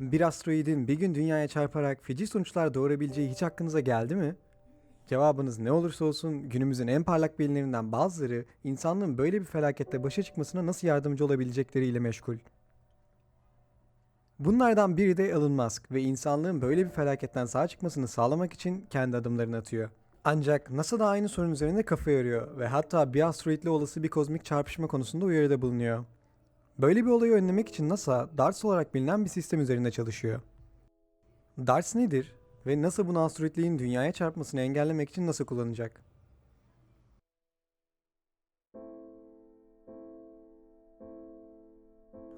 Bir asteroidin bir gün dünyaya çarparak feci sonuçlar doğurabileceği hiç aklınıza geldi mi? Cevabınız ne olursa olsun günümüzün en parlak bilimlerinden bazıları insanlığın böyle bir felakette başa çıkmasına nasıl yardımcı olabilecekleriyle meşgul. Bunlardan biri de Elon Musk ve insanlığın böyle bir felaketten sağ çıkmasını sağlamak için kendi adımlarını atıyor. Ancak NASA da aynı sorun üzerinde kafa yoruyor ve hatta bir asteroidle olası bir kozmik çarpışma konusunda uyarıda bulunuyor. Böyle bir olayı önlemek için NASA, DARTS olarak bilinen bir sistem üzerinde çalışıyor. DARTS nedir ve NASA bunu asteroidlerin dünyaya çarpmasını engellemek için nasıl kullanacak?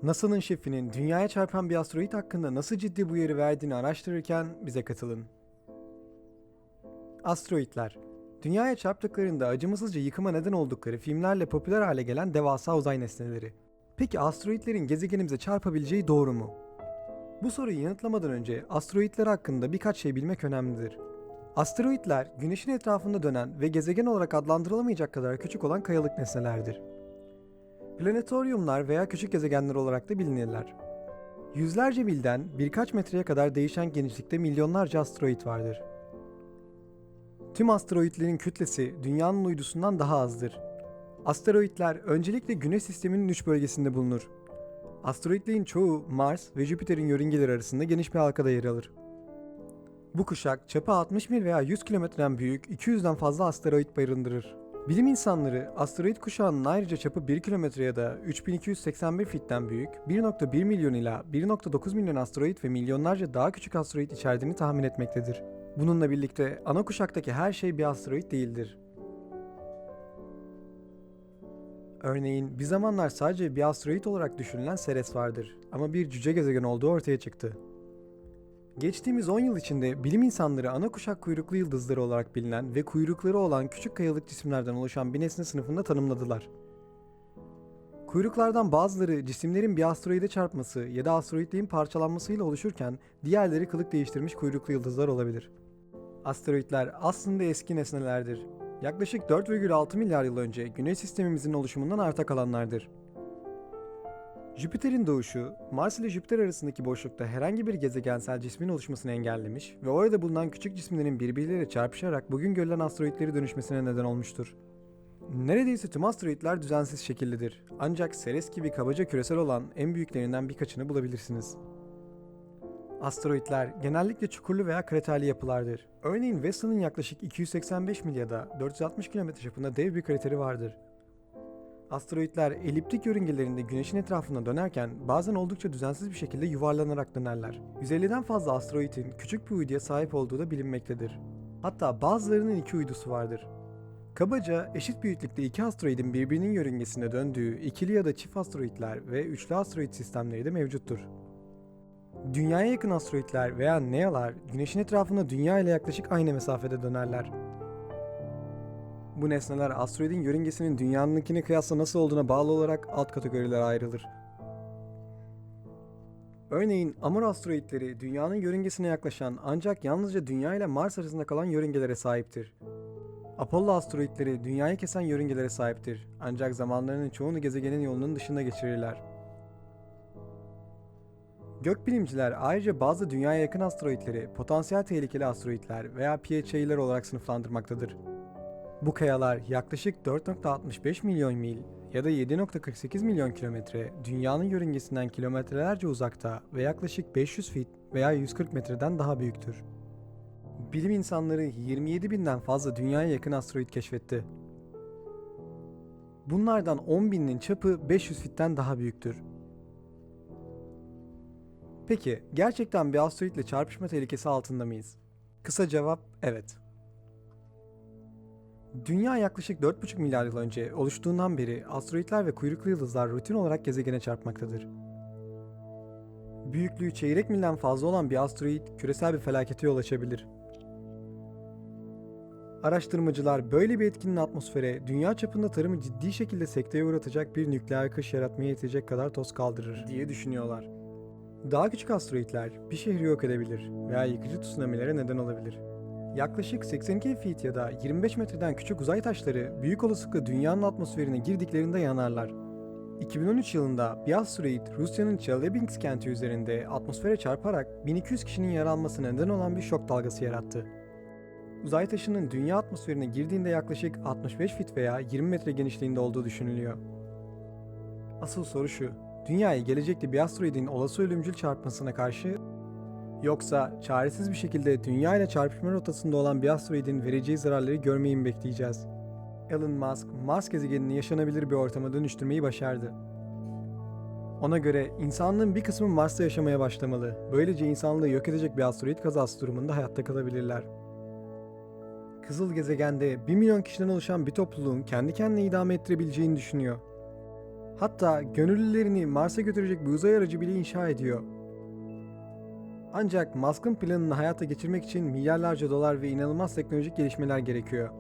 NASA'nın şefinin dünyaya çarpan bir asteroid hakkında nasıl ciddi bu uyarı verdiğini araştırırken bize katılın. Asteroidler Dünyaya çarptıklarında acımasızca yıkıma neden oldukları filmlerle popüler hale gelen devasa uzay nesneleri. Peki asteroidlerin gezegenimize çarpabileceği doğru mu? Bu soruyu yanıtlamadan önce asteroidler hakkında birkaç şey bilmek önemlidir. Asteroidler, güneşin etrafında dönen ve gezegen olarak adlandırılamayacak kadar küçük olan kayalık nesnelerdir. Planetoryumlar veya küçük gezegenler olarak da bilinirler. Yüzlerce milden birkaç metreye kadar değişen genişlikte milyonlarca asteroid vardır. Tüm asteroidlerin kütlesi dünyanın uydusundan daha azdır. Asteroidler öncelikle Güneş sisteminin üç bölgesinde bulunur. Asteroidlerin çoğu Mars ve Jüpiter'in yörüngeleri arasında geniş bir halkada yer alır. Bu kuşak çapı 60 mil veya 100 kilometreden büyük 200'den fazla asteroid barındırır. Bilim insanları asteroid kuşağının ayrıca çapı 1 kilometre ya da 3281 fitten büyük 1.1 milyon ila 1.9 milyon asteroid ve milyonlarca daha küçük asteroid içerdiğini tahmin etmektedir. Bununla birlikte ana kuşaktaki her şey bir asteroid değildir. Örneğin bir zamanlar sadece bir asteroid olarak düşünülen Ceres vardır ama bir cüce gezegen olduğu ortaya çıktı. Geçtiğimiz 10 yıl içinde bilim insanları ana kuşak kuyruklu yıldızları olarak bilinen ve kuyrukları olan küçük kayalık cisimlerden oluşan bir nesne sınıfında tanımladılar. Kuyruklardan bazıları cisimlerin bir asteroide çarpması ya da asteroidlerin parçalanmasıyla oluşurken diğerleri kılık değiştirmiş kuyruklu yıldızlar olabilir. Asteroidler aslında eski nesnelerdir. Yaklaşık 4,6 milyar yıl önce Güneş sistemimizin oluşumundan arta kalanlardır. Jüpiter'in doğuşu, Mars ile Jüpiter arasındaki boşlukta herhangi bir gezegensel cismin oluşmasını engellemiş ve orada bulunan küçük cisimlerin birbirleriyle çarpışarak bugün görülen asteroidleri dönüşmesine neden olmuştur. Neredeyse tüm asteroidler düzensiz şekillidir. Ancak Ceres gibi kabaca küresel olan en büyüklerinden birkaçını bulabilirsiniz. Asteroidler genellikle çukurlu veya kraterli yapılardır. Örneğin Vessa'nın yaklaşık 285 mil da 460 km çapında dev bir krateri vardır. Asteroidler eliptik yörüngelerinde güneşin etrafında dönerken bazen oldukça düzensiz bir şekilde yuvarlanarak dönerler. 150'den fazla asteroidin küçük bir uyduya sahip olduğu da bilinmektedir. Hatta bazılarının iki uydusu vardır. Kabaca eşit büyüklükte iki asteroidin birbirinin yörüngesinde döndüğü ikili ya da çift asteroidler ve üçlü asteroid sistemleri de mevcuttur. Dünyaya yakın asteroidler veya NEA'lar Güneş'in etrafında Dünya ile yaklaşık aynı mesafede dönerler. Bu nesneler asteroidin yörüngesinin Dünya'nınkine kıyasla nasıl olduğuna bağlı olarak alt kategorilere ayrılır. Örneğin Amur asteroidleri Dünya'nın yörüngesine yaklaşan ancak yalnızca Dünya ile Mars arasında kalan yörüngelere sahiptir. Apollo asteroidleri Dünyayı kesen yörüngelere sahiptir ancak zamanlarının çoğunu gezegenin yolunun dışında geçirirler. Gökbilimciler ayrıca bazı dünyaya yakın asteroidleri potansiyel tehlikeli asteroidler veya PHA'ler olarak sınıflandırmaktadır. Bu kayalar yaklaşık 4.65 milyon mil ya da 7.48 milyon kilometre dünyanın yörüngesinden kilometrelerce uzakta ve yaklaşık 500 fit veya 140 metreden daha büyüktür. Bilim insanları 27 binden fazla dünyaya yakın asteroid keşfetti. Bunlardan 10 binin çapı 500 fitten daha büyüktür. Peki, gerçekten bir asteroidle çarpışma tehlikesi altında mıyız? Kısa cevap evet. Dünya yaklaşık 4,5 milyar yıl önce oluştuğundan beri asteroidler ve kuyruklu yıldızlar rutin olarak gezegene çarpmaktadır. Büyüklüğü çeyrek milden fazla olan bir asteroid küresel bir felakete yol açabilir. Araştırmacılar böyle bir etkinin atmosfere dünya çapında tarımı ciddi şekilde sekteye uğratacak bir nükleer kış yaratmaya yetecek kadar toz kaldırır diye düşünüyorlar. Daha küçük asteroidler bir şehri yok edebilir veya yıkıcı tsunamilere neden olabilir. Yaklaşık 82 feet ya da 25 metreden küçük uzay taşları büyük olasılıkla dünyanın atmosferine girdiklerinde yanarlar. 2013 yılında bir asteroid Rusya'nın Chelyabinsk kenti üzerinde atmosfere çarparak 1200 kişinin yaralanmasına neden olan bir şok dalgası yarattı. Uzay taşının dünya atmosferine girdiğinde yaklaşık 65 fit veya 20 metre genişliğinde olduğu düşünülüyor. Asıl soru şu, dünyayı gelecekte bir asteroidin olası ölümcül çarpmasına karşı yoksa çaresiz bir şekilde dünya ile çarpışma rotasında olan bir asteroidin vereceği zararları görmeyi mi bekleyeceğiz? Elon Musk, Mars gezegenini yaşanabilir bir ortama dönüştürmeyi başardı. Ona göre insanlığın bir kısmı Mars'ta yaşamaya başlamalı. Böylece insanlığı yok edecek bir asteroid kazası durumunda hayatta kalabilirler. Kızıl gezegende 1 milyon kişiden oluşan bir topluluğun kendi kendine idame ettirebileceğini düşünüyor. Hatta gönüllülerini Mars'a götürecek bir uzay aracı bile inşa ediyor. Ancak Musk'ın planını hayata geçirmek için milyarlarca dolar ve inanılmaz teknolojik gelişmeler gerekiyor.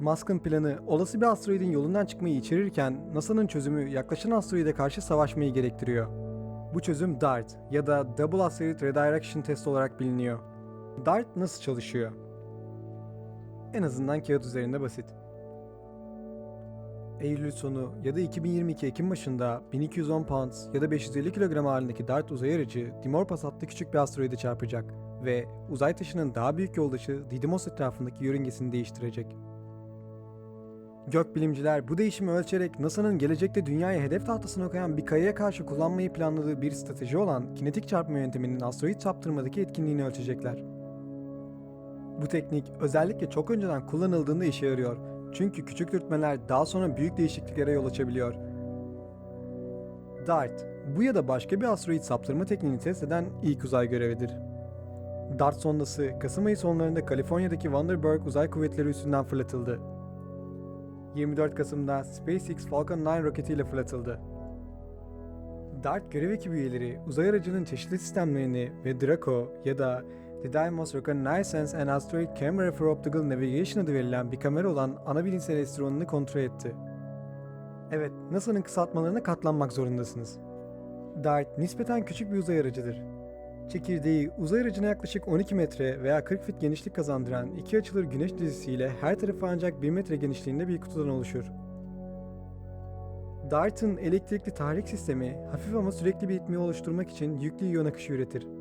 Musk'ın planı olası bir asteroidin yolundan çıkmayı içerirken NASA'nın çözümü yaklaşan asteroide karşı savaşmayı gerektiriyor. Bu çözüm DART ya da Double Asteroid Redirection Test olarak biliniyor. DART nasıl çalışıyor? En azından kağıt üzerinde basit. Eylül sonu ya da 2022 Ekim başında 1210 pounds ya da 550 kilogram ağırlığındaki DART uzay aracı Dimorphos adlı küçük bir asteroide çarpacak ve uzay taşının daha büyük yoldaşı Didymos etrafındaki yörüngesini değiştirecek. Gökbilimciler bu değişimi ölçerek NASA'nın gelecekte dünyayı hedef tahtasına koyan bir kayaya karşı kullanmayı planladığı bir strateji olan kinetik çarpma yönteminin asteroid çarptırmadaki etkinliğini ölçecekler. Bu teknik özellikle çok önceden kullanıldığında işe yarıyor. Çünkü küçük dürtmeler daha sonra büyük değişikliklere yol açabiliyor. DART, bu ya da başka bir asteroid saptırma tekniğini test eden ilk uzay görevidir. DART sondası Kasım ayı sonlarında Kaliforniya'daki Vandenberg Uzay Kuvvetleri üstünden fırlatıldı. 24 Kasım'da SpaceX Falcon 9 roketiyle fırlatıldı. DART görev ekibi üyeleri uzay aracının çeşitli sistemlerini ve Draco ya da The Dymos Reconnaissance and Asteroid Camera for Optical Navigation adı verilen bir kamera olan ana bilimsel enstrümanını kontrol etti. Evet, NASA'nın kısaltmalarına katlanmak zorundasınız. DART nispeten küçük bir uzay aracıdır. Çekirdeği uzay aracına yaklaşık 12 metre veya 40 fit genişlik kazandıran iki açılır güneş dizisiyle her tarafı ancak 1 metre genişliğinde bir kutudan oluşur. DART'ın elektrikli tahrik sistemi hafif ama sürekli bir itmeyi oluşturmak için yüklü iyon akışı üretir.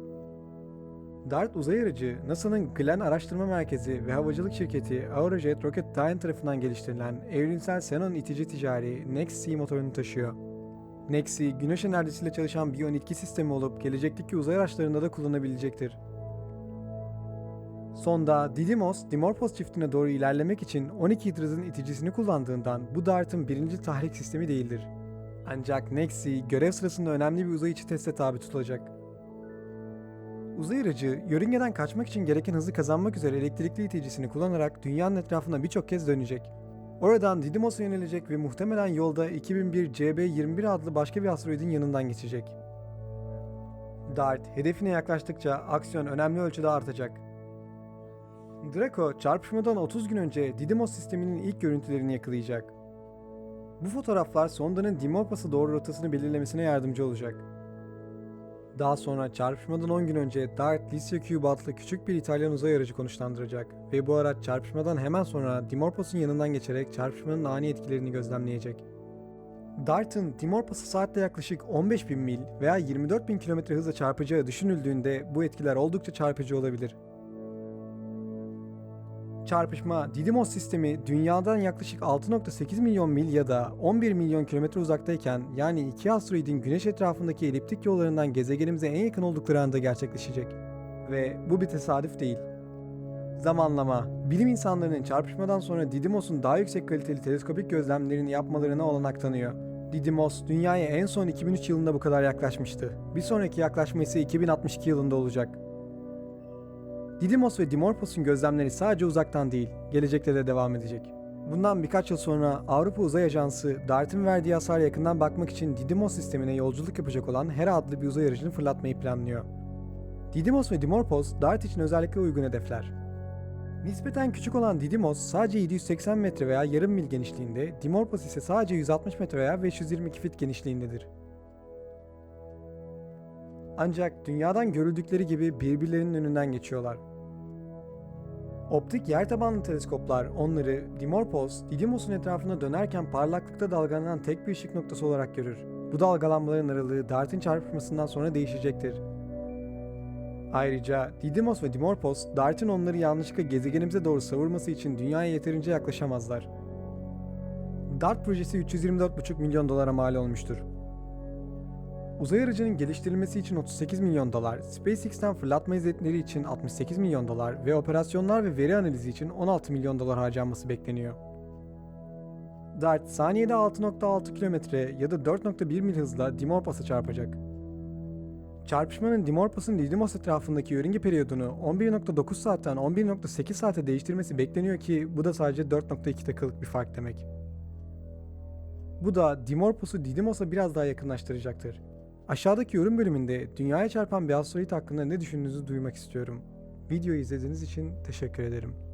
DART uzay aracı, NASA'nın Glenn Araştırma Merkezi ve havacılık şirketi Aerojet Rocketdyne tarafından geliştirilen evrimsel Xenon itici ticari Next-C motorunu taşıyor. Nexi, güneş enerjisiyle çalışan bir itki sistemi olup gelecekteki uzay araçlarında da kullanabilecektir. Sonda Didymos, Dimorphos çiftine doğru ilerlemek için 12 hidrazın iticisini kullandığından bu DART'ın birinci tahrik sistemi değildir. Ancak Nexi görev sırasında önemli bir uzay içi teste tabi tutulacak. Uzay aracı, yörüngeden kaçmak için gereken hızı kazanmak üzere elektrikli iticisini kullanarak dünyanın etrafında birçok kez dönecek. Oradan Didymos'a yönelecek ve muhtemelen yolda 2001 CB21 adlı başka bir asteroidin yanından geçecek. DART, hedefine yaklaştıkça aksiyon önemli ölçüde artacak. Draco, çarpışmadan 30 gün önce Didymos sisteminin ilk görüntülerini yakalayacak. Bu fotoğraflar sondanın Dimorphos'a doğru rotasını belirlemesine yardımcı olacak. Daha sonra çarpışmadan 10 gün önce DART Licia Cube adlı küçük bir İtalyan uzay aracı konuşlandıracak ve bu araç çarpışmadan hemen sonra Dimorphos'un yanından geçerek çarpışmanın ani etkilerini gözlemleyecek. DART'ın Dimorphos'a saatte yaklaşık 15.000 mil veya 24.000 km hızla çarpacağı düşünüldüğünde bu etkiler oldukça çarpıcı olabilir. Çarpışma, Didymos sistemi dünyadan yaklaşık 6.8 milyon mil ya da 11 milyon kilometre uzaktayken yani iki asteroidin güneş etrafındaki eliptik yollarından gezegenimize en yakın oldukları anda gerçekleşecek. Ve bu bir tesadüf değil. Zamanlama, bilim insanlarının çarpışmadan sonra Didymos'un daha yüksek kaliteli teleskopik gözlemlerini yapmalarına olanak tanıyor. Didymos, dünyaya en son 2003 yılında bu kadar yaklaşmıştı. Bir sonraki yaklaşma ise 2062 yılında olacak. Didymos ve Dimorphos'un gözlemleri sadece uzaktan değil, gelecekte de devam edecek. Bundan birkaç yıl sonra Avrupa Uzay Ajansı, DART'ın verdiği hasara yakından bakmak için Didymos sistemine yolculuk yapacak olan Hera adlı bir uzay aracını fırlatmayı planlıyor. Didymos ve Dimorphos, DART için özellikle uygun hedefler. Nispeten küçük olan Didymos sadece 780 metre veya yarım mil genişliğinde, Dimorphos ise sadece 160 metre veya 522 fit genişliğindedir. Ancak dünyadan görüldükleri gibi birbirlerinin önünden geçiyorlar. Optik yer tabanlı teleskoplar onları Dimorphos, Didymos'un etrafında dönerken parlaklıkta dalgalanan tek bir ışık noktası olarak görür. Bu dalgalanmaların aralığı Dart'ın çarpışmasından sonra değişecektir. Ayrıca Didymos ve Dimorphos, Dart'ın onları yanlışlıkla gezegenimize doğru savurması için dünyaya yeterince yaklaşamazlar. DART projesi 324,5 milyon dolara mal olmuştur. Uzay aracının geliştirilmesi için 38 milyon dolar, SpaceX'ten fırlatma hizmetleri için 68 milyon dolar ve operasyonlar ve veri analizi için 16 milyon dolar harcanması bekleniyor. DART saniyede 6.6 kilometre ya da 4.1 mil hızla Dimorphos'a çarpacak. Çarpışmanın Dimorphos'un Didymos etrafındaki yörünge periyodunu 11.9 saatten 11.8 saate değiştirmesi bekleniyor ki bu da sadece 4.2 dakikalık bir fark demek. Bu da Dimorphos'u Didymos'a biraz daha yakınlaştıracaktır. Aşağıdaki yorum bölümünde dünyaya çarpan bir asteroid hakkında ne düşündüğünüzü duymak istiyorum. Videoyu izlediğiniz için teşekkür ederim.